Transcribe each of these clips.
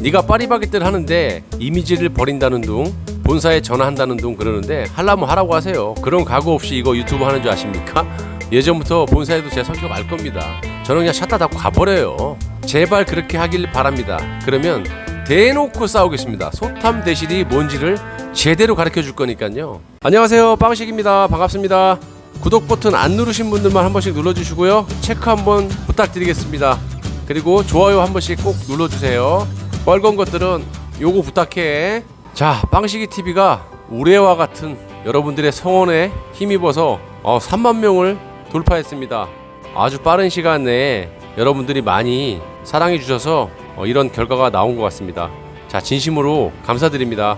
네가 파리바게뜨를 하는데 이미지를 버린다는 둥 본사에 전화한다는 둥 그러는데 하려면 하라고 하세요. 그런 각오 없이 이거 유튜브 하는 줄 아십니까? 예전부터 본사에도 제 성격 알 겁니다. 저는 그냥 샷다 닫고 가버려요. 제발 그렇게 하길 바랍니다. 그러면 대놓고 싸우겠습니다. 소탐 대실이 뭔지를 제대로 가르쳐 줄 거니까요. 안녕하세요. 빵식입니다. 반갑습니다. 구독 버튼 안 누르신 분들만 한 번씩 눌러주시고요. 체크 한번 부탁드리겠습니다. 그리고 좋아요 한 번씩 꼭 눌러주세요 빨간 것들은 요거 부탁해 자 빵식이 TV가 우레와 같은 여러분들의 성원에 힘입어서 어, 3만 명을 돌파했습니다 아주 빠른 시간 내에 여러분들이 많이 사랑해 주셔서 어, 이런 결과가 나온 것 같습니다 자 진심으로 감사드립니다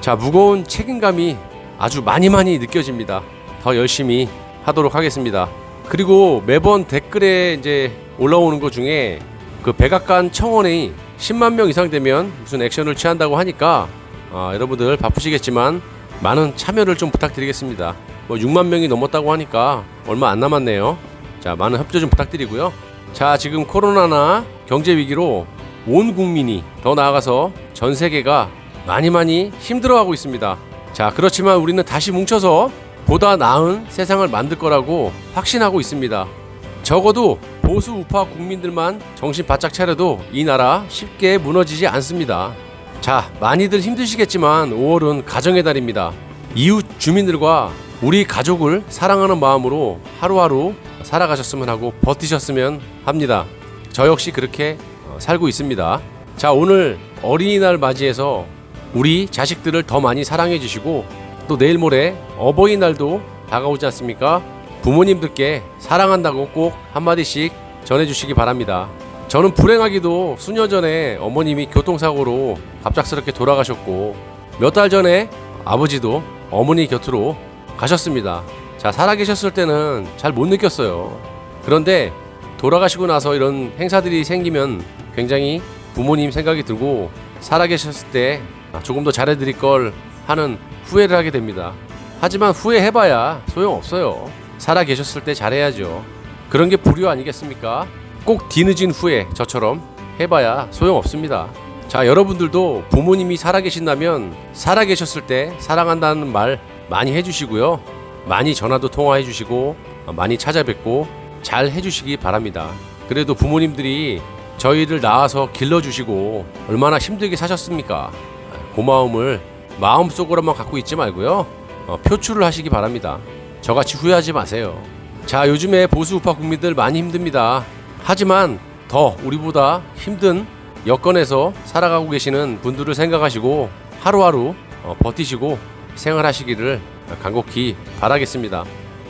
자 무거운 책임감이 아주 많이 많이 느껴집니다. 더 열심히 하도록 하겠습니다. 그리고 매번 댓글에 이제 올라오는 것 중에 그 백악관 청원이 10만 명 이상 되면 무슨 액션을 취한다고 하니까 아, 여러분들 바쁘시겠지만 많은 참여를 좀 부탁드리겠습니다. 뭐 6만 명이 넘었다고 하니까 얼마 안 남았네요. 자 많은 협조 좀 부탁드리고요. 자 지금 코로나나 경제 위기로 온 국민이 더 나아가서 전 세계가 많이 많이 힘들어하고 있습니다. 자, 그렇지만 우리는 다시 뭉쳐서 보다 나은 세상을 만들 거라고 확신하고 있습니다. 적어도 보수 우파 국민들만 정신 바짝 차려도 이 나라 쉽게 무너지지 않습니다. 자, 많이들 힘드시겠지만 5월은 가정의 달입니다. 이웃 주민들과 우리 가족을 사랑하는 마음으로 하루하루 살아가셨으면 하고 버티셨으면 합니다. 저 역시 그렇게 어, 살고 있습니다. 자, 오늘 어린이날 맞이해서 우리 자식들을 더 많이 사랑해 주시고 또 내일 모레 어버이날도 다가오지 않습니까? 부모님들께 사랑한다고 꼭 한마디씩 전해주시기 바랍니다. 저는 불행하기도 수년 전에 어머님이 교통사고로 갑작스럽게 돌아가셨고 몇 달 전에 아버지도 어머니 곁으로 가셨습니다. 자, 살아계셨을 때는 잘 못 느꼈어요. 그런데 돌아가시고 나서 이런 행사들이 생기면 굉장히 부모님 생각이 들고 살아계셨을 때 조금 더 잘해드릴 걸 하는 후회를 하게 됩니다. 하지만 후회해봐야 소용없어요. 살아 계셨을 때 잘해야죠. 그런 게 불효 아니겠습니까? 꼭 뒤늦은 후에 저처럼 해봐야 소용없습니다. 자, 여러분들도 부모님이 살아 계신다면 살아 계셨을 때 사랑한다는 말 많이 해주시고요. 많이 전화도 통화해 주시고 많이 찾아뵙고 잘 해주시기 바랍니다. 그래도 부모님들이 저희를 낳아서 길러주시고 얼마나 힘들게 사셨습니까? 고마움을 마음속으로만 갖고 있지 말고요. 어, 표출을 하시기 바랍니다. 저같이 후회하지 마세요. 자, 요즘에 보수 우파 국민들 많이 힘듭니다. 하지만 더 우리보다 힘든 여건에서 살아가고 계시는 분들을 생각하시고 하루하루 어, 버티시고 생활하시기를 간곡히 바라겠습니다.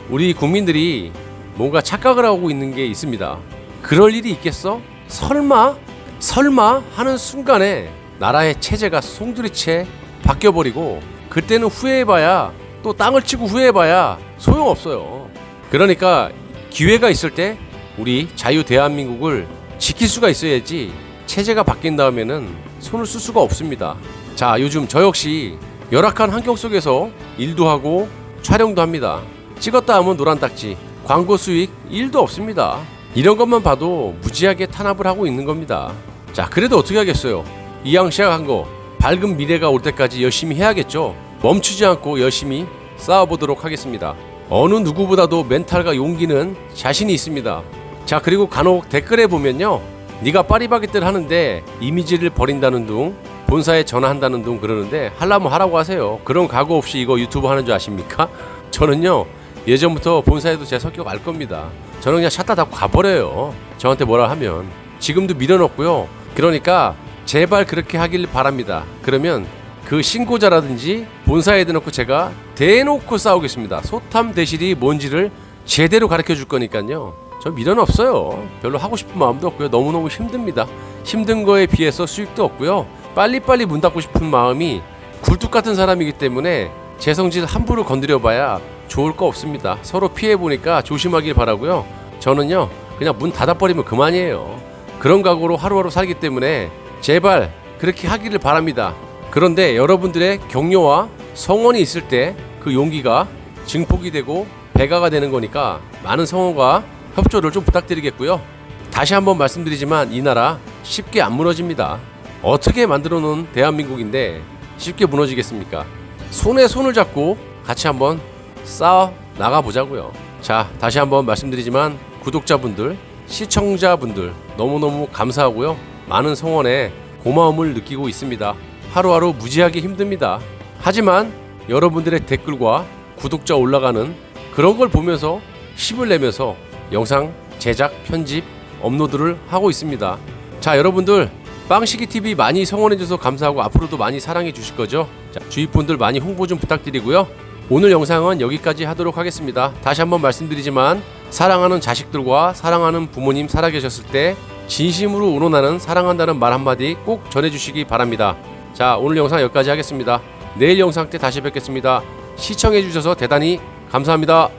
우리 국민들이 뭔가 착각을 하고 있는 게 있습니다. 그럴 일이 있겠어? 설마? 설마? 하는 순간에 나라의 체제가 송두리째 바뀌어버리고 그때는 후회해봐야 또 땅을 치고 후회해봐야 소용없어요. 그러니까 기회가 있을 때 우리 자유 대한민국을 지킬 수가 있어야지 체제가 바뀐 다음에는 손을 쓸 수가 없습니다. 자, 요즘 저 역시 열악한 환경 속에서 일도 하고 촬영도 합니다. 찍었다 하면 노란 딱지, 광고 수익 1도 없습니다. 이런 것만 봐도 무지하게 탄압을 하고 있는 겁니다. 자, 그래도 어떻게 하겠어요? 이왕 시작한 거 밝은 미래가 올 때까지 열심히 해야겠죠. 멈추지 않고 열심히 싸워보도록 하겠습니다. 어느 누구보다도 멘탈과 용기는 자신이 있습니다. 자 그리고 간혹 댓글에 보면요, 네가 파리바게뜨를 하는데 이미지를 버린다는 둥, 본사에 전화한다는 둥 그러는데 하려면 하라고 하세요. 그런 각오 없이 이거 유튜브 하는 줄 아십니까? 저는요 예전부터 본사에도 제 성격 알 겁니다. 저는 그냥 샷다 닫고 가버려요. 저한테 뭐라 하면 지금도 밀어넣고요. 그러니까 제발 그렇게 하길 바랍니다. 그러면 그 신고자라든지 본사에 대놓고 제가 대놓고 싸우겠습니다. 소탐 대실이 뭔지를 제대로 가르쳐 줄 거니까요. 저 미련 없어요. 별로 하고 싶은 마음도 없고요. 너무너무 힘듭니다. 힘든 거에 비해서 수익도 없고요. 빨리빨리 문 닫고 싶은 마음이 굴뚝 같은 사람이기 때문에 제 성질 함부로 건드려 봐야 좋을 거 없습니다. 서로 피해 보니까 조심하길 바라고요. 저는요. 그냥 문 닫아 버리면 그만이에요. 그런 각오로 하루하루 살기 때문에 제발 그렇게 하기를 바랍니다. 그런데 여러분들의 격려와 성원이 있을 때 그 용기가 증폭이 되고 배가가 되는 거니까 많은 성원과 협조를 좀 부탁드리겠고요. 다시 한번 말씀드리지만 이 나라 쉽게 안 무너집니다. 어떻게 만들어 놓은 대한민국인데 쉽게 무너지겠습니까? 손에 손을 잡고 같이 한번 싸워 나가 보자고요. 자, 다시 한번 말씀드리지만 구독자분들, 시청자분들 너무너무 감사하고요. 많은 성원에 고마움을 느끼고 있습니다. 하루하루 무지하게 힘듭니다. 하지만 여러분들의 댓글과 구독자 올라가는 그런 걸 보면서 힘을 내면서 영상 제작, 편집, 업로드를 하고 있습니다. 자, 여러분들 빵시기 TV 많이 성원해 주셔서 감사하고 앞으로도 많이 사랑해 주실 거죠? 자, 주위 분들 많이 홍보 좀 부탁드리고요. 오늘 영상은 여기까지 하도록 하겠습니다. 다시 한번 말씀드리지만 사랑하는 자식들과 사랑하는 부모님 살아계셨을 때 진심으로 의논하는 사랑한다는 말 한마디 꼭 전해주시기 바랍니다. 자, 오늘 영상 여기까지 하겠습니다. 내일 영상 때 다시 뵙겠습니다. 시청해 주셔서 대단히 감사합니다.